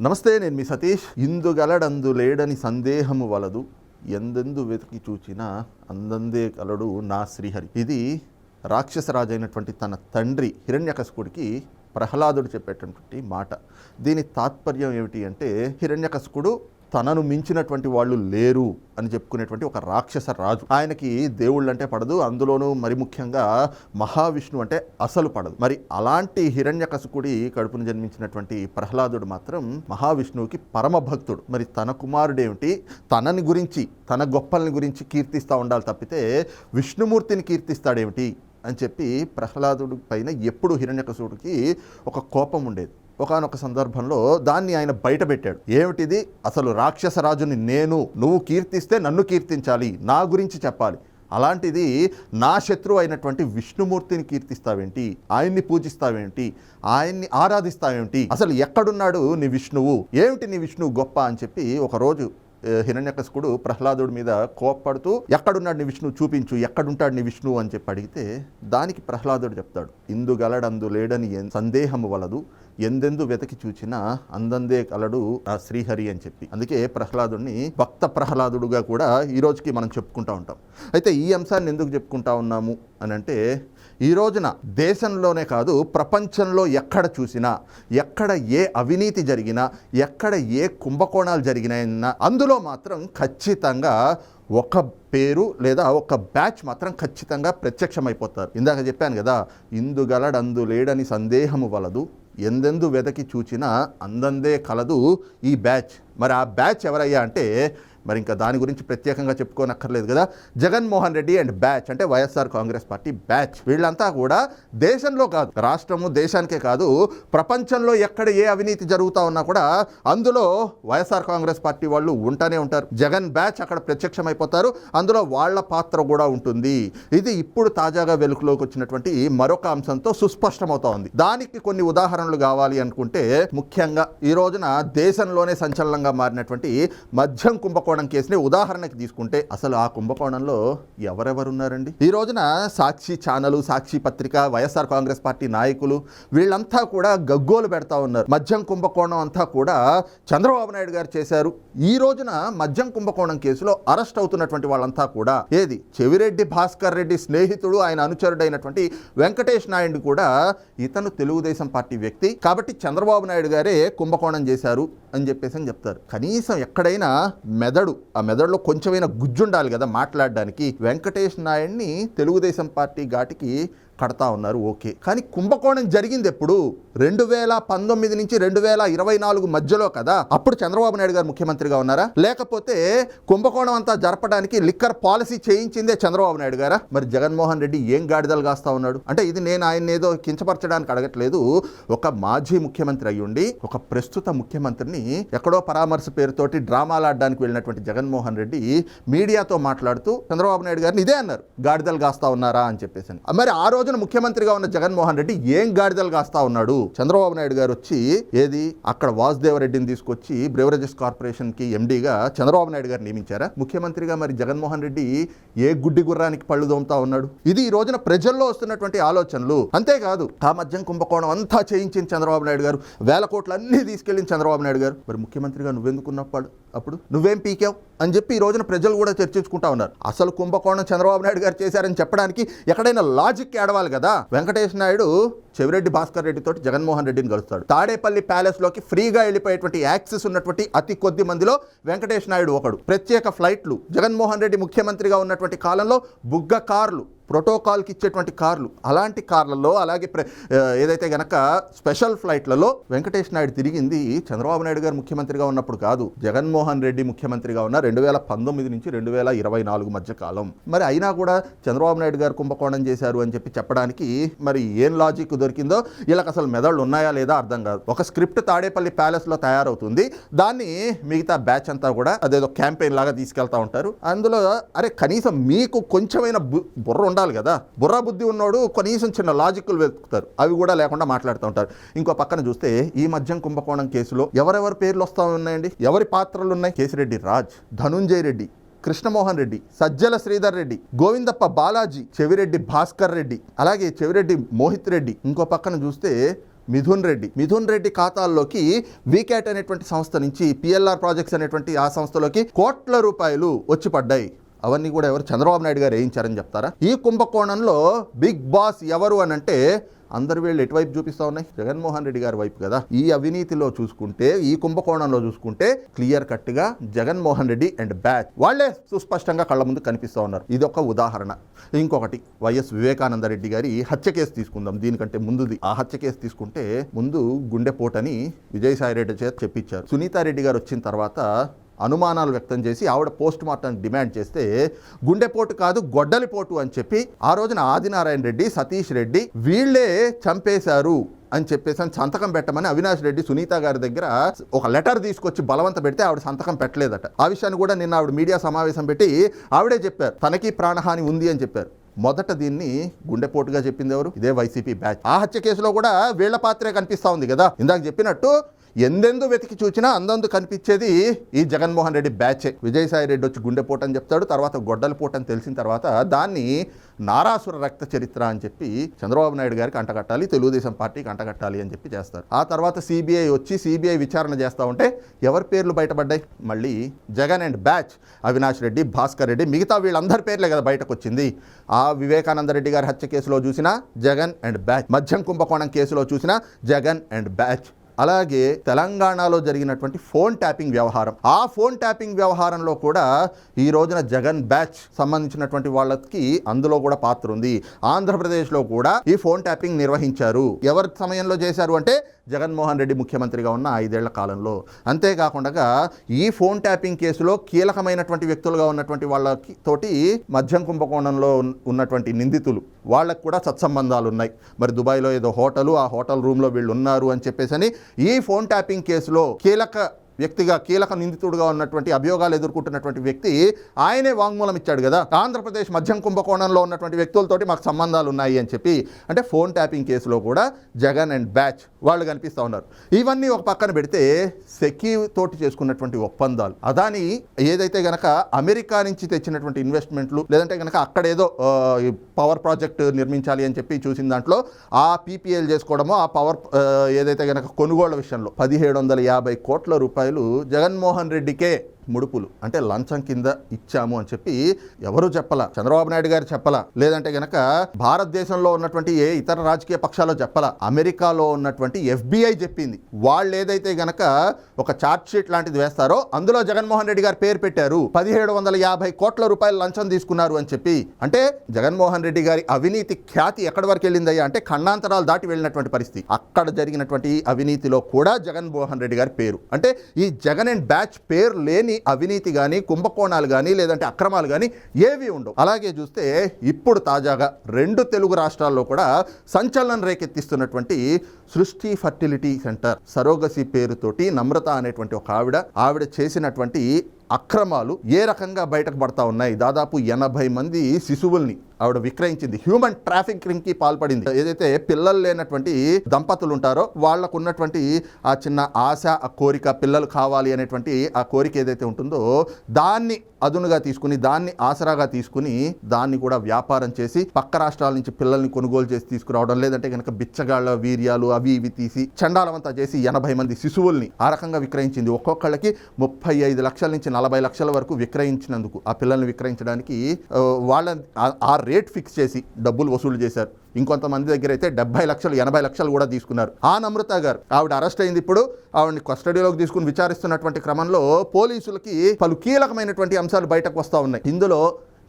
నమస్తే నేను మీ సతీష్. ఇందుగలడందు లేడని సందేహము వలదు. ఎందెందు వెతికి చూచినా అందందే కలడు నా శ్రీహరి. ఇది రాక్షసరాజైనటువంటి తన తండ్రి హిరణ్యకశకుడికి ప్రహ్లాదుడు చెప్పేటటువంటి మాట. దీని తాత్పర్యం ఏమిటి అంటే హిరణ్యకశకుడు తనను మించినటువంటి వాళ్ళు లేరు అని చెప్పుకునేటువంటి ఒక రాక్షస రాజు. ఆయనకి దేవుళ్ళు అంటే పడదు అందులోనూ మరి ముఖ్యంగా మహావిష్ణువు అంటే అసలు పడదు. మరి అలాంటి హిరణ్యకశకుడి కడుపును జన్మించినటువంటి ప్రహ్లాదుడు మాత్రం మహావిష్ణువుకి పరమ భక్తుడు. మరి తన కుమారుడేమిటి? తనని గురించి తన గొప్పల్ని గురించి కీర్తిస్తూ ఉండాలి తప్పితే విష్ణుమూర్తిని కీర్తిస్తాడేమిటి? అని చెప్పి ప్రహ్లాదుడి పైన ఎప్పుడు హిరణ్యకశుడికి ఒక కోపం ఉండేది. ఒకానొక సందర్భంలో దాన్ని ఆయన బయటపెట్టాడు ఏమిటిది? అసలు రాక్షస రాజుని నేను నువ్వు కీర్తిస్తే నన్ను కీర్తించాలి నా గురించి చెప్పాలి. అలాంటిది నా శత్రువు అయినటువంటి విష్ణుమూర్తిని కీర్తిస్తావేంటి? ఆయన్ని పూజిస్తావేంటి? ఆయన్ని ఆరాధిస్తావేంటి? అసలు ఎక్కడున్నాడు నీ విష్ణువు? ఏమిటి నీ విష్ణువు గొప్ప అని చెప్పి ఒకరోజు ఏ, ప్రహ్లాదుడి మీద కోప్పడుతూ ఎక్కడున్నాడు నీ విష్ణువు చూపించు ఎక్కడుంటాడు నీ విష్ణువు అని చెప్పి అడిగితే దానికి ప్రహ్లాదుడు చెప్తాడు. ఇందుగలడందు లేడని సందేహము వలదు. ఎందెందు వెతకి చూచినా అందందే కలడు ఆ శ్రీహరి అని చెప్పి. అందుకే ప్రహ్లాదుని భక్త ప్రహ్లాదుడుగా కూడా ఈ రోజుకి మనం చెప్పుకుంటా ఉంటాం. అయితే ఈ అంశాన్ని ఎందుకు చెప్పుకుంటా ఉన్నాము అని అంటే ఈ రోజున దేశంలోనే కాదు ప్రపంచంలో ఎక్కడ చూసినా ఎక్కడ ఏ అవినీతి జరిగినా ఎక్కడ ఏ కుంభకోణాలు జరిగినాయన్నా అందులో మాత్రం ఖచ్చితంగా ఒక పేరు లేదా ఒక బ్యాచ్ మాత్రం ఖచ్చితంగా ప్రత్యక్షమైపోతారు. ఇందాక చెప్పాను కదా ఇందుగలడందు లేడని సందేహము వలదు ఎందెందు వెదకి చూచినా అందందే కలదు ఈ బ్యాచ్. మరి ఆ బ్యాచ్ ఎవరయ్యా అంటే మరి ఇంకా దాని గురించి ప్రత్యేకంగా చెప్పుకోనక్కర్లేదు కదా. జగన్మోహన్ రెడ్డి అండ్ బ్యాచ్ అంటే వైఎస్ఆర్ కాంగ్రెస్ పార్టీ బ్యాచ్. వీళ్ళంతా కూడా దేశంలో కాదు రాష్ట్రము దేశానికే కాదు ప్రపంచంలో ఎక్కడ ఏ అవినీతి జరుగుతా ఉన్నా కూడా అందులో వైఎస్ఆర్ కాంగ్రెస్ పార్టీ వాళ్ళు ఉంటానే ఉంటారు. జగన్ బ్యాచ్ అక్కడ ప్రత్యక్షమైపోతారు. అందులో వాళ్ళ పాత్ర కూడా ఉంటుంది. ఇది ఇప్పుడు తాజాగా వెలుగులోకి వచ్చినటువంటి మరొక అంశంతో సుస్పష్టమవుతా ఉంది. దానికి కొన్ని ఉదాహరణలు కావాలి అనుకుంటే ముఖ్యంగా ఈ రోజున దేశంలోనే సంచలనంగా మారినటువంటి మద్యం కుంభకోణం కేసుని ఉదాహరణకి తీసుకుంటే అసలు ఆ కుంభకోణంలో ఎవరెవరున్నారండి? ఈ రోజున సాక్షి ఛానల్ సాక్షి పత్రిక వైఎస్ఆర్ కాంగ్రెస్ పార్టీ నాయకులు వీళ్ళంతా కూడా గగ్గోలు పెడతా ఉన్నారు. మద్యం కుంభకోణం అంతా కూడా చంద్రబాబు నాయుడు గారు చేశారు. ఈ రోజున మద్యం కుంభకోణం కేసులో అరెస్ట్ అవుతున్నటువంటి వాళ్ళంతా కూడా ఏది? చెవిరెడ్డి భాస్కర్ రెడ్డి స్నేహితుడు ఆయన అనుచరుడైనటువంటి వెంకటేష్ నాయుడు కూడా ఇతను తెలుగుదేశం పార్టీ వ్యక్తి. కాబట్టి చంద్రబాబు నాయుడు గారే కుంభకోణం చేశారు అని చెప్పేసి అని చెప్తారు. కనీసం ఎక్కడైనా మెదడు ఆ మెదడులో కొంచెమైనా గుజ్జుండాలి కదా మాట్లాడడానికి. వెంకటేష్ నాయుడిని తెలుగుదేశం పార్టీ ఘాటికి కడతా ఉన్నారు ఓకే. కానీ కుంభకోణం జరిగింది ఎప్పుడు రెండు వేల పంతొమ్మిది నుంచి రెండు వేల ఇరవై నాలుగు మధ్యలో కదా? అప్పుడు చంద్రబాబు నాయుడు గారు ముఖ్యమంత్రిగా ఉన్నారా? లేకపోతే కుంభకోణం అంతా జరపడానికి లిక్కర్ పాలసీ చేయించిందే చంద్రబాబు నాయుడు గారా? మరి జగన్మోహన్ రెడ్డి ఏం గాడిదలు కాస్తా ఉన్నాడు? అంటే ఇది నేను ఆయన ఏదో కించపరచడానికి అడగట్లేదు. ఒక మాజీ ముఖ్యమంత్రి అయ్యుండి ఒక ప్రస్తుత ముఖ్యమంత్రిని ఎక్కడో పరామర్శ పేరుతోటి డ్రామాలు ఆడడానికి వెళ్ళినటువంటి జగన్మోహన్ రెడ్డి మీడియాతో మాట్లాడుతూ చంద్రబాబు నాయుడు గారిని ఇదే అన్నారు గాడిదలు కాస్తా ఉన్నారా? అని చెప్పేసి మరి ఆ రోజున ముఖ్యమంత్రిగా ఉన్న జగన్మోహన్ రెడ్డి ఏం గాడిదలు కాస్తా ఉన్నాడు? చంద్రబాబు నాయుడు గారు వచ్చి ఏది? అక్కడ వాసుదేవరెడ్డిని తీసుకొచ్చి బ్రేవరేజెస్ కార్పొరేషన్కి ఎండీగా చంద్రబాబు నాయుడు గారు నియమించారా? ముఖ్యమంత్రిగా మరి జగన్మోహన్ రెడ్డి ఏ గుడ్డి గుర్రానికి పళ్ళు దోముతా ఉన్నాడు? ఇది ఈ రోజున ప్రజల్లో వస్తున్నటువంటి ఆలోచనలు. అంతేకాదు ఆ మద్యం కుంభకోణం అంతా చేయించింది చంద్రబాబు నాయుడు గారు. వేల కోట్లు అన్ని తీసుకెళ్ళింది చంద్రబాబు నాయుడు గారు. మరి ముఖ్యమంత్రిగా నువ్వెందుకున్నప్పుడు అప్పుడు నువ్వేం పీకావు? అని చెప్పి ఈ రోజున ప్రజలు కూడా చర్చించుకుంటా ఉన్నారు. అసలు కుంభకోణం చంద్రబాబు నాయుడు గారు చేశారని చెప్పడానికి ఎక్కడైనా లాజిక్ ఏడవాలి కదా? వెంకటేష్ నాయుడు చెవిరెడ్డి భాస్కర్ రెడ్డి తోటి జగన్మోహన్ రెడ్డిని కలుస్తాడు. తాడేపల్లి ప్యాలెస్లోకి ఫ్రీగా వెళ్ళిపోయేటువంటి యాక్సెస్ ఉన్నటువంటి అతి కొద్ది మందిలో వెంకటేష్ నాయుడు ఒకడు. ప్రత్యేక ఫ్లైట్లు. జగన్మోహన్ రెడ్డి ముఖ్యమంత్రిగా ఉన్నటువంటి కాలంలో బుగ్గ కార్లు. ప్రోటోకాల్కి ఇచ్చేటువంటి కార్లు. అలాంటి కార్లలో అలాగే ప్ర- ఏదైతే గనక స్పెషల్ ఫ్లైట్లలో వెంకటేష్ నాయుడు తిరిగింది చంద్రబాబు నాయుడు గారు ముఖ్యమంత్రిగా ఉన్నప్పుడు కాదు. జగన్మోహన్ రెడ్డి ముఖ్యమంత్రిగా ఉన్న రెండు వేల పంతొమ్మిది నుంచి రెండు వేల ఇరవై నాలుగు మధ్య కాలం. మరి అయినా కూడా చంద్రబాబు నాయుడు గారు కుంభకోణం చేశారు అని చెప్పి చెప్పడానికి మరి ఏం లాజిక్ దొరికిందో వీళ్ళకి అసలు మెదళ్ళు ఉన్నాయా లేదా అర్థం కాదు. ఒక స్క్రిప్ట్ తాడేపల్లి ప్యాలెస్లో తయారవుతుంది. దాన్ని మిగతా బ్యాచ్ అంతా కూడా అదేదో క్యాంపెయిన్ లాగా తీసుకెళ్తా ఉంటారు. అందులో అరే కనీసం మీకు కొంచెమైన బు- బుర్ర ఉండాలి కదా. బుర్ర బుద్ధి ఉన్నోడు కనీసం చిన్న లాజిక్లు వెతుకుతారు. అవి కూడా లేకుండా మాట్లాడుతూ ఉంటారు. ఇంకో పక్కన చూస్తే ఈ మధ్యం కుంభకోణం కేసులో ఎవరెవరి పేర్లు వస్తా ఉన్నాయండి? ఎవరి పాత్రలు ఉన్నాయి? కేసిరెడ్డి రాజ్ ధనుంజయ్ రెడ్డి కృష్ణమోహన్ రెడ్డి సజ్జల శ్రీధర్ రెడ్డి గోవిందప్ప బాలాజీ చెవిరెడ్డి భాస్కర్ రెడ్డి అలాగే చెవిరెడ్డి మోహిత్ రెడ్డి. ఇంకో పక్కన చూస్తే మిథున్ రెడ్డి. మిథున్ రెడ్డి ఖాతాల్లోకి వీక్యాట్ అనేటువంటి సంస్థ నుంచి పిఎల్ఆర్ ప్రాజెక్ట్స్ అనేటువంటి ఆ సంస్థలోకి కోట్ల రూపాయలు వచ్చి పడ్డాయి. అవన్నీ కూడా ఎవరు? చంద్రబాబు నాయుడు గారు వేయించారని చెప్తారా? ఈ కుంభకోణంలో బిగ్ బాస్ ఎవరు అని అంటే అందరు వీళ్ళు ఎటువైపు చూపిస్తా ఉన్నాయి? జగన్మోహన్ రెడ్డి గారి వైపు కదా. ఈ అవినీతిలో చూసుకుంటే ఈ కుంభకోణంలో చూసుకుంటే క్లియర్ కట్గా జగన్మోహన్ రెడ్డి అండ్ బ్యాచ్ వాళ్ళే సుస్పష్టంగా కళ్ళ ముందు కనిపిస్తూ ఉన్నారు. ఇది ఒక ఉదాహరణ. ఇంకొకటి వైఎస్ వివేకానంద రెడ్డి గారి హత్య కేసు తీసుకుందాం. దీనికంటే ముందుది. ఆ హత్య కేసు తీసుకుంటే ముందు గుండెపోటని విజయసాయి రెడ్డి చేత చెప్పించారు. సునీతారెడ్డి గారు వచ్చిన తర్వాత అనుమానాలు వ్యక్తం చేసి ఆవిడ పోస్ట్ మార్టం డిమాండ్ చేస్తే గుండెపోటు కాదు గొడ్డలిపోటు అని చెప్పి ఆ రోజున ఆదినారాయణ రెడ్డి సతీష్ రెడ్డి వీళ్ళే చంపేశారు అని చెప్పేసి అని సంతకం పెట్టమని అవినాష్ రెడ్డి సునీత గారి దగ్గర ఒక లెటర్ తీసుకొచ్చి బలవంత పెడితే ఆవిడ సంతకం పెట్టలేదట. ఆ విషయాన్ని కూడా నిన్న ఆవిడ మీడియా సమావేశం పెట్టి ఆవిడే చెప్పారు. తనకి ప్రాణహాని ఉంది అని చెప్పారు. మొదట దీన్ని గుండెపోటుగా చెప్పింది ఎవరు? ఇదే వైసీపీ బ్యాచ్. ఆ హత్య కేసులో కూడా వీళ్ళ పాత్రే కనిపిస్తా ఉంది కదా. ఇందాక చెప్పినట్టు ఎందెందు వెతికి చూచినా అందందు కనిపించేది ఈ జగన్మోహన్ రెడ్డి బ్యాచే. విజయసాయి రెడ్డి వచ్చి గుండెపోటు అని చెప్తాడు తర్వాత గొడ్డలిపోటు అని తెలిసిన తర్వాత దాన్ని నారాసుర రక్త చరిత్ర అని చెప్పి చంద్రబాబు నాయుడు గారికి అంటగట్టాలి తెలుగుదేశం పార్టీకి అంటగట్టాలి అని చెప్పి చేస్తారు. ఆ తర్వాత సిబిఐ వచ్చి సిబిఐ విచారణ చేస్తూ ఉంటే ఎవరి పేర్లు బయటపడ్డాయి? మళ్ళీ జగన్ అండ్ బ్యాచ్ అవినాష్ రెడ్డి భాస్కర్ రెడ్డి మిగతా వీళ్ళందరి పేర్లే కదా బయటకు వచ్చింది ఆ వివేకానంద రెడ్డి గారి హత్య కేసులో చూసినా జగన్ అండ్ బ్యాచ్ మద్యం కుంభకోణం కేసులో చూసినా జగన్ అండ్ బ్యాచ్. అలాగే తెలంగాణలో జరిగినటువంటి ఫోన్ ట్యాపింగ్ వ్యవహారం. ఆ ఫోన్ ట్యాపింగ్ వ్యవహారంలో కూడా ఈ రోజున జగన్ బ్యాచ్ సంబంధించినటువంటి వాళ్ళకి అందులో కూడా పాత్ర ఉంది. ఆంధ్రప్రదేశ్లో కూడా ఈ ఫోన్ ట్యాపింగ్ నిర్వహించారు. ఎవరి సమయంలో చేశారు అంటే జగన్మోహన్ రెడ్డి ముఖ్యమంత్రిగా ఉన్న ఐదేళ్ళ కాలంలో. అంతేకాకుండా ఈ ఫోన్ ట్యాపింగ్ కేసులో కీలకమైనటువంటి వ్యక్తులుగా ఉన్నటువంటి వాళ్ళకి తోటి మద్యం కుంభకోణంలో ఉన్నటువంటి నిందితులు వాళ్ళకు కూడా సత్సంబంధాలు ఉన్నాయి మరి దుబాయ్లో ఏదో హోటలు ఆ హోటల్ రూమ్లో వీళ్ళు ఉన్నారు అని చెప్పేసి అని ఈ ఫోన్ ట్యాపింగ్ కేసులో కీలక వ్యక్తిగా కీలక నిందితుడుగా ఉన్నటువంటి అభియోగాలు ఎదుర్కొంటున్నటువంటి వ్యక్తి ఆయనే వాంగ్మూలం ఇచ్చాడు కదా. ఆంధ్రప్రదేశ్ మద్యం కుంభకోణంలో ఉన్నటువంటి వ్యక్తులతోటి మాకు సంబంధాలు ఉన్నాయి అని చెప్పి అంటే ఫోన్ ట్యాపింగ్ కేసులో కూడా జగన్ అండ్ బ్యాచ్ వాళ్ళు కనిపిస్తూ ఉన్నారు. ఇవన్నీ ఒక పక్కన పెడితే సెకీ తోటి చేసుకున్నటువంటి ఒప్పందాలు. అదాని ఏదైతే గనక అమెరికా నుంచి తెచ్చినటువంటి ఇన్వెస్ట్మెంట్లు లేదంటే గనక అక్కడేదో పవర్ ప్రాజెక్ట్ నిర్మించాలి అని చెప్పి చూసిన దాంట్లో ఆ పీపీఎల్ చేసుకోవడమో ఆ పవర్ ఏదైతే గనక కొనుగోళ్ళ విషయంలో పదిహేడు వందల యాభై కోట్ల రూపాయలు జగన్మోహన్ రెడ్డికే ముడుపులు అంటే లంచం కింద ఇచ్చాము అని చెప్పి ఎవరు చెప్పలా. చంద్రబాబు నాయుడు గారు చెప్పలా. లేదంటే గనక భారతదేశంలో ఉన్నటువంటి ఏ ఇతర రాజకీయ పక్షాలు చెప్పలా. అమెరికాలో ఉన్నటువంటి ఎఫ్బిఐ చెప్పింది. వాళ్ళు ఏదైతే గనక ఒక చార్ట్ షీట్ లాంటిది వేస్తారో అందులో జగన్మోహన్ రెడ్డి గారు పేరు పెట్టారు. పదిహేడు వందల యాభై కోట్ల రూపాయలు లంచం తీసుకున్నారు అని చెప్పి. అంటే జగన్మోహన్ రెడ్డి గారి అవినీతి ఖ్యాతి ఎక్కడి వరకు వెళ్ళిందయ్యా? అంటే ఖండాంతరాలు దాటి వెళ్ళినటువంటి పరిస్థితి. అక్కడ జరిగినటువంటి అవినీతిలో కూడా జగన్మోహన్ రెడ్డి గారి పేరు. అంటే ఈ జగన్ అండ్ బ్యాచ్ పేరు లేని అవినీతి కానీ కుంభకోణాలు కానీ లేదంటే అక్రమాలు కానీ ఏవి ఉండవు. అలాగే చూస్తే ఇప్పుడు తాజాగా రెండు తెలుగు రాష్ట్రాల్లో కూడా సంచలనం రేకెత్తిస్తున్నటువంటి సృష్టి ఫర్టిలిటీ సెంటర్ సరోగసి పేరుతోటి నమ్రత అనేటువంటి ఒక ఆవిడ ఆవిడ చేసినటువంటి అక్రమాలు ఏ రకంగా బయటకు పడతా ఉన్నాయి? దాదాపు ఎనభై మంది శిశువుల్ని ఆవిడ విక్రయించింది. హ్యూమన్ ట్రాఫికింగ్కి పాల్పడింది. ఏదైతే పిల్లలు లేనటువంటి దంపతులు ఉంటారో వాళ్ళకు ఉన్నటువంటి ఆ చిన్న ఆశ ఆ కోరిక పిల్లలు కావాలి అనేటువంటి ఆ కోరిక ఏదైతే ఉంటుందో దాన్ని అదునుగా తీసుకుని దాన్ని ఆసరాగా తీసుకుని దాన్ని కూడా వ్యాపారం చేసి పక్క రాష్ట్రాల నుంచి పిల్లల్ని కొనుగోలు చేసి తీసుకురావడం లేదంటే కనుక బిచ్చగాళ్ళ వీర్యాలు అవి ఇవి తీసి చండాలమంతా చేసి ఎనభై మంది శిశువుల్ని ఆ రకంగా విక్రయించింది. ఒక్కొక్కళ్ళకి ముప్పై ఐదు లక్షల నుంచి నలభై లక్షల వరకు విక్రయించినందుకు ఆ పిల్లల్ని విక్రయించడానికి వాళ్ళ ఆ రేట్ ఫిక్స్ చేసి డబ్బులు వసూలు చేశారు. ఇంకొంతమంది దగ్గర అయితే డెబ్బై లక్షలు ఎనభై లక్షలు కూడా తీసుకున్నారు. ఆ నమ్రత గారు ఆవిడ అరెస్ట్ అయింది ఇప్పుడు. ఆవిడని కస్టడీలోకి తీసుకుని విచారిస్తున్నటువంటి క్రమంలో పోలీసులకి పలు కీలకమైనటువంటి అంశాలు బయటకు వస్తూ ఉన్నాయి. ఇందులో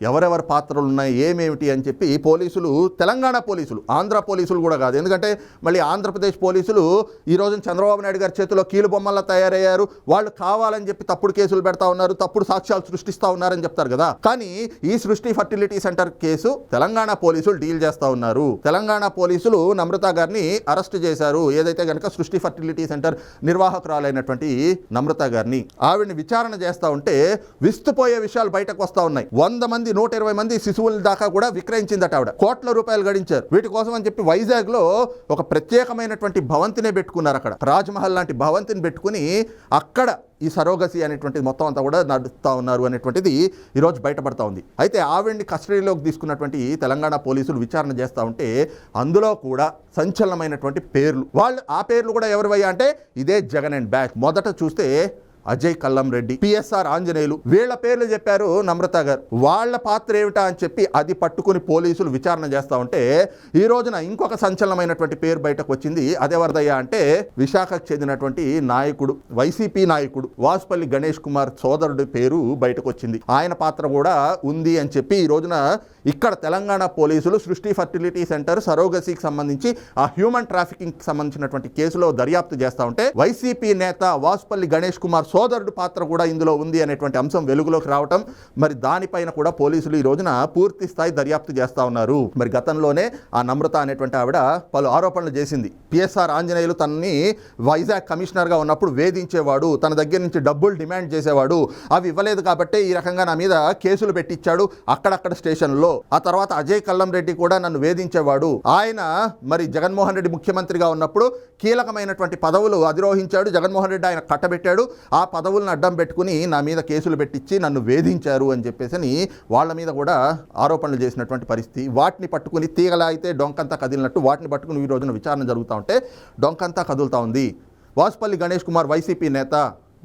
ఎవరెవరి పాత్రలు ఉన్నాయి ఏమేమిటి అని చెప్పి పోలీసులు తెలంగాణ పోలీసులు ఆంధ్ర పోలీసులు కూడా కాదు. ఎందుకంటే మళ్ళీ ఆంధ్రప్రదేశ్ పోలీసులు ఈ రోజున చంద్రబాబు నాయుడు గారి చేతిలో కీలు బొమ్మల్లా తయారయ్యారు. వాళ్ళు కావాలని చెప్పి తప్పుడు కేసులు పెడతా ఉన్నారు తప్పుడు సాక్ష్యాలు సృష్టిస్తూ ఉన్నారని చెప్తారు కదా. కానీ ఈ సృష్టి ఫర్టిలిటీ సెంటర్ కేసు తెలంగాణ పోలీసులు డీల్ చేస్తూ ఉన్నారు. తెలంగాణ పోలీసులు నమ్రత గారిని అరెస్ట్ చేశారు. ఏదైతే గనక సృష్టి ఫర్టిలిటీ సెంటర్ నిర్వాహకురాలైనటువంటి నమ్రత గారిని ఆవిడని విచారణ చేస్తూ ఉంటే విస్తుపోయే విషయాలు బయటకు వస్తూ ఉన్నాయి. వంద మంది నూట ఇరవై మంది శిశువుల దాకా కూడా విక్రయించిందట ఆవిడ. కోట్ల రూపాయలు గడించారు. వీటి కోసం అని చెప్పి వైజాగ్లో ఒక ప్రత్యేకమైనటువంటి భవంతినే పెట్టుకున్నారు అక్కడ. రాజ్మహల్ లాంటి భవంతిని పెట్టుకుని అక్కడ ఈ సరోగసి అనేటువంటిది మొత్తం అంతా కూడా నడుస్తూ ఉన్నారు అనేటువంటిది ఈరోజు బయటపడతా ఉంది. అయితే ఆవిడ్ని కస్టడీలోకి తీసుకున్నటువంటి తెలంగాణ పోలీసులు విచారణ చేస్తూ ఉంటే అందులో కూడా సంచలనమైనటువంటి పేర్లు. వాళ్ళు ఆ పేర్లు కూడా ఎవరివయ్యా అంటే ఇదే జగన్ అండ్ బ్యాచ్ మొదట చూస్తే Ajay Kallam Reddy P S R Anjaneyulu వీళ్ళ పేర్లు చెప్పారు నమ్రత గారు. వాళ్ళ పాత్ర ఏమిటా అని చెప్పి అది పట్టుకుని పోలీసులు విచారణ చేస్తా ఉంటే ఈ రోజున ఇంకొక సంచలనమైనటువంటి పేరు బయటకు వచ్చింది. అదెవరిదయ్యా అంటే విశాఖకు చెందినటువంటి నాయకుడు వైసీపీ నాయకుడు వాసుపల్లి గణేష్ కుమార్ సోదరుడి పేరు బయటకు వచ్చింది. ఆయన పాత్ర కూడా ఉంది అని చెప్పి ఈ రోజున ఇక్కడ తెలంగాణ పోలీసులు సృష్టి ఫర్టిలిటీ సెంటర్ సరోగసీకి సంబంధించి ఆ హ్యూమన్ ట్రాఫికింగ్ సంబంధించినటువంటి కేసులో దర్యాప్తు చేస్తా ఉంటే వైసీపీ నేత వాసుపల్లి గణేష్ కుమార్ సోదరుడు పాత్ర కూడా ఇందులో ఉంది అనేటువంటి అంశం వెలుగులోకి రావటం మరి దానిపైన కూడా పోలీసులు ఈ రోజున పూర్తి స్థాయి దర్యాప్తు చేస్తా ఉన్నారు. మరి గతంలోనే ఆ నమ్రత అనేటువంటి ఆవిడ పలు ఆరోపణలు చేసింది. పిఎస్ఆర్ ఆంజనేయులు తనని వైజాగ్ కమిషనర్గా ఉన్నప్పుడు వేధించేవాడు తన దగ్గర నుంచి డబ్బులు డిమాండ్ చేసేవాడు. అవి ఇవ్వలేదు కాబట్టే ఈ రకంగా నా మీద కేసులు పెట్టించాడు అక్కడక్కడ స్టేషన్లో. ఆ తర్వాత అజయ్ కల్లం రెడ్డి కూడా నన్ను వేధించేవాడు. ఆయన మరి జగన్మోహన్ రెడ్డి ముఖ్యమంత్రిగా ఉన్నప్పుడు కీలకమైనటువంటి పదవులు అధిరోహించాడు. జగన్మోహన్ రెడ్డి ఆయన కట్టబెట్టాడు. ఆ పదవులను అడ్డం పెట్టుకుని నా మీద కేసులు పెట్టించి నన్ను వేధించారు అని చెప్పేసి వాళ్ళ మీద కూడా ఆరోపణలు చేసినటువంటి పరిస్థితి. వాటిని పట్టుకుని తీగలా అయితే డొంకంతా కదిలినట్టు వాటిని పట్టుకుని ఈ రోజున విచారణ జరుగుతూ ఉంటే డొంకంతా కదులుతూ ఉంది. వాసుపల్లి గణేష్ కుమార్ వైసీపీ నేత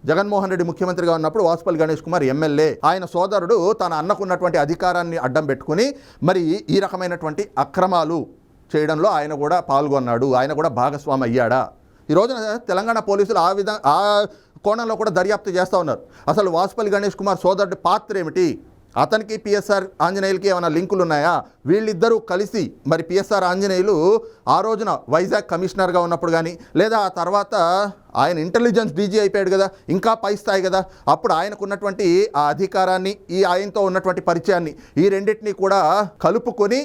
జగన్మోహన్ రెడ్డి ముఖ్యమంత్రిగా ఉన్నప్పుడు వాసుపల్లి గణేష్ కుమార్ ఎమ్మెల్యే. ఆయన సోదరుడు తన అన్నకున్నటువంటి అధికారాన్ని అడ్డం పెట్టుకుని మరి ఈ రకమైనటువంటి అక్రమాలు చేయడంలో ఆయన కూడా పాల్గొన్నాడు. ఆయన కూడా భాగస్వామి అయ్యాడా? ఈ రోజున తెలంగాణ పోలీసులు ఆ విధంగా ఆ కోణంలో కూడా దర్యాప్తు చేస్తూ ఉన్నారు. అసలు వాసుపల్లి గణేష్ కుమార్ సోదరుడి పాత్ర ఏమిటి? అతనికి పిఎస్ఆర్ ఆంజనేయులకి ఏమైనా లింకులు ఉన్నాయా? వీళ్ళిద్దరూ కలిసి మరి పిఎస్ఆర్ ఆంజనేయులు ఆ రోజున వైజాగ్ కమిషనర్గా ఉన్నప్పుడు కానీ లేదా ఆ తర్వాత ఆయన ఇంటెలిజెన్స్ డీజీ అయిపోయాడు కదా ఇంకా పై స్థాయి కదా అప్పుడు ఆయనకు ఉన్నటువంటి ఆ అధికారాన్ని ఈ ఆయనతో ఉన్నటువంటి పరిచయాన్ని ఈ రెండింటినీ కూడా కలుపుకొని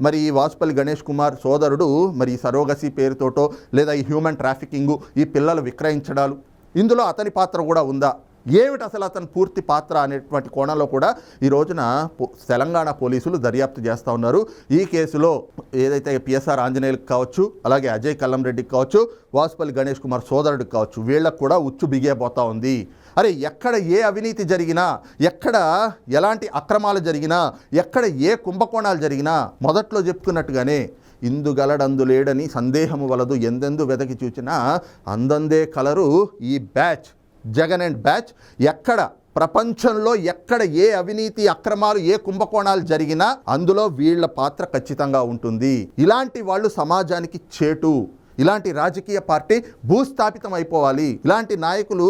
మరి ఈ వాసుపల్లి గణేష్ కుమార్ సోదరుడు మరి ఈ సరోగసి పేరుతోటో లేదా ఈ హ్యూమన్ ట్రాఫికింగు ఈ పిల్లలు విక్రయించడాలు ఇందులో అతని పాత్ర కూడా ఉందా? ఏమిటి అసలు అతని పూర్తి పాత్ర అనేటువంటి కోణంలో కూడా ఈ రోజున పో- తెలంగాణ పోలీసులు దర్యాప్తు చేస్తూ ఉన్నారు. ఈ కేసులో ఏదైతే పిఎస్ఆర్ ఆంజనేయులకు కావచ్చు అలాగే అజయ్ కల్లం రెడ్డికి కావచ్చు వాసుపల్లి గణేష్ కుమార్ సోదరుడికి కావచ్చు వీళ్ళకు కూడా ఉచ్చు బిగేపోతూ ఉంది. అరే ఎక్కడ ఏ అవినీతి జరిగినా ఎక్కడ ఎలాంటి అక్రమాలు జరిగినా ఎక్కడ ఏ కుంభకోణాలు జరిగినా మొదట్లో చెప్పుకున్నట్టుగానే ఇందుగలడందు లేడని సందేహము వలదు ఎందెందు వెదకి చూచినా అందందే కలరు ఈ బ్యాచ్. జగన్ అండ్ బ్యాచ్ ఎక్కడ ప్రపంచంలో ఎక్కడ ఏ అవినీతి అక్రమాలు ఏ కుంభకోణాలు జరిగినా అందులో వీళ్ళ పాత్ర ఖచ్చితంగా ఉంటుంది. ఇలాంటి వాళ్ళు సమాజానికి చేటు. ఇలాంటి రాజకీయ పార్టీ భూస్థాపితం అయిపోవాలి ఇలాంటి నాయకులు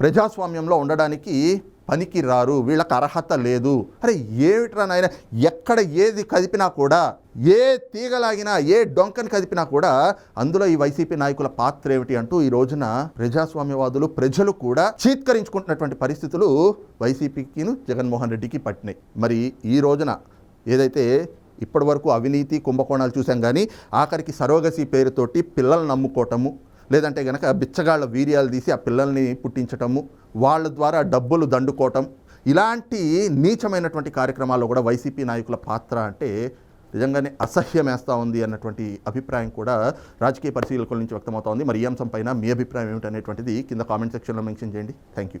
ప్రజాస్వామ్యంలో ఉండడానికి పనికి రారు వీళ్ళకి అర్హత లేదు. అరే ఏమిట్రా నాయన? ఎక్కడ ఏది కదిపినా కూడా ఏ తీగలాగినా ఏ డొంకని కదిపినా కూడా అందులో ఈ వైసీపీ నాయకుల పాత్ర ఏమిటి అంటూ ఈ రోజున ప్రజాస్వామ్యవాదులు ప్రజలు కూడా చీత్కరించుకుంటున్నటువంటి పరిస్థితులు వైసీపీకిను జగన్మోహన్ రెడ్డికి పట్టినాయి. మరి ఈ రోజున ఏదైతే ఇప్పటివరకు అవినీతి కుంభకోణాలు చూసాం కానీ ఆఖరికి సరోగసి పేరుతోటి పిల్లల్ని నమ్ముకోవటము లేదంటే గనక బిచ్చగాళ్ళ వీర్యాలు తీసి ఆ పిల్లల్ని పుట్టించటము వాళ్ళ ద్వారా డబ్బులు దండుకోవటం ఇలాంటి నీచమైనటువంటి కార్యక్రమాల్లో కూడా వైసీపీ నాయకుల పాత్ర అంటే నిజంగానే అసహ్యమేస్తూ ఉంది అన్నటువంటి అభిప్రాయం కూడా రాజకీయ పరిశీలకుల నుంచి వ్యక్తమవుతా ఉంది. మరి ఈ అంశం పైన మీ అభిప్రాయం ఏమిటనేటువంటిది కింద కామెంట్ సెక్షన్లో మెన్షన్ చేయండి. Thank you.